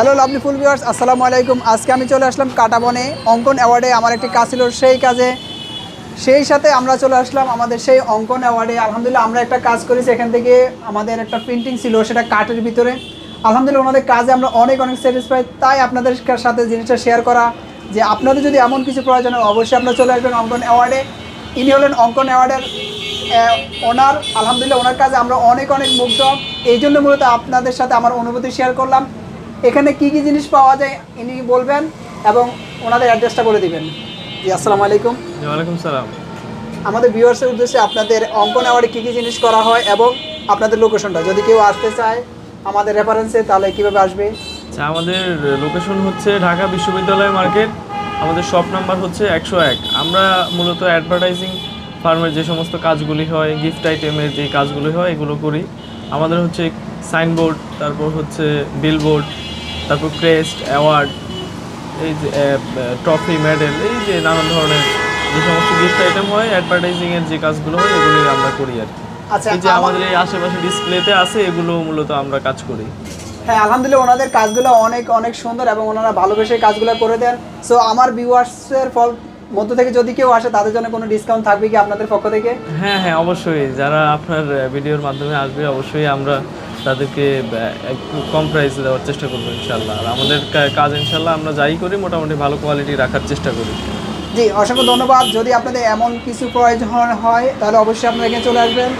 Hello lovely ফুল viewers আসসালামু আলাইকুম আজকে আমি চলে আসলাম কাটাবনে অঙ্কন অ্যাওয়ার্ডে আমার একটি কাজ ছিল সেই কাজে। সেই সাথে আমরা চলে আসলাম আমাদের সেই অঙ্কন অ্যাওয়ার্ডে। আলহামদুলিল্লাহ, আমরা একটা কাজ করেছি। এখান থেকে আমাদের একটা প্রিন্টিং ছিল, সেটা কাঠের ভিতরে। আলহামদুলিল্লাহ, ওনাদের কাজে আমরা অনেক অনেক স্যাটিসফাই তাই আপনাদের সাথে জিনিসটা শেয়ার করা, যে আপনাদের যদি এমন কিছু প্রয়োজন হয়, অবশ্যই আপনারা চলে আসবেন অঙ্কন অ্যাওয়ার্ডে। ইনি হলেন অঙ্কন অ্যাওয়ার্ডের ওনার। আলহামদুলিল্লাহ, ওনার কাজে আমরা অনেক অনেক মুগ্ধ। এই জন্য মূলত আপনাদের সাথে আমার অনুভূতি শেয়ার করলাম। এখানে কি কি জিনিস পাওয়া যায় ইনি বলবেন এবং ওনাদের অ্যাড্রেসটা বলে দিবেন। জি আসসালামু আলাইকুম। ওয়ালাইকুম সালাম। আমাদের ভিউয়ার্সের উদ্দেশ্যে আপনাদের অঙ্কন অ্যাওয়ার্ডে কী কী জিনিস করা হয় এবং আপনাদের লোকেশনটা যদি কেউ আসতে চায় আমাদের রেফারেন্সে তাহলে কীভাবে আসবে? আচ্ছা আমাদের লোকেশন হচ্ছে ঢাকা বিশ্ববিদ্যালয় মার্কেট। আমাদের শপ নাম্বার হচ্ছে একশো এক। আমরা মূলত অ্যাডভার্টাইজিং ফার্মের যে সমস্ত কাজগুলি হয় গিফট আইটেমের যে কাজগুলি হয় এগুলো করি। আমাদের হচ্ছে সাইনবোর্ড তারপর হচ্ছে বিলবোর্ড তারপর ক্রেস্ট অ্যাওয়ার্ড এই যে ট্রফি মেডেল এই যে নানান ধরনের যে সমস্ত গিফট আইটেম হয় অ্যাডভার্টাইজিংয়ের যে কাজগুলো হয় এগুলি আমরা করি আর কি। আচ্ছা যে আমাদের এই আশেপাশে ডিসপ্লেতে আছে এগুলো মূলত আমরা কাজ করি। হ্যাঁ আলহামদুলিল্লাহ ওনাদের কাজগুলো অনেক অনেক সুন্দর এবং ওনারা ভালোবেসে কাজগুলো করে দেন। সো আমার ভিউয়ার্সের ফল মধ্য থেকে যদি কেউ আসে তাদের জন্য কোনো ডিসকাউন্ট থাকবে কি আপনাদের পক্ষ থেকে? হ্যাঁ হ্যাঁ অবশ্যই। যারা আপনার ভিডিওর মাধ্যমে আসবে অবশ্যই আমরা তাদেরকে একটু কম প্রাইসে দেওয়ার চেষ্টা করব ইনশাল্লাহ আর আমাদের কাজ ইনশাল্লাহ আমরা যাই করি, মোটামুটি ভালো কোয়ালিটি রাখার চেষ্টা করি। জি, অসংখ্য ধন্যবাদ। যদি আপনাদের এমন কিছু প্রয়োজন হয়, তাহলে অবশ্যই আপনারা এখানে চলে আসবেন।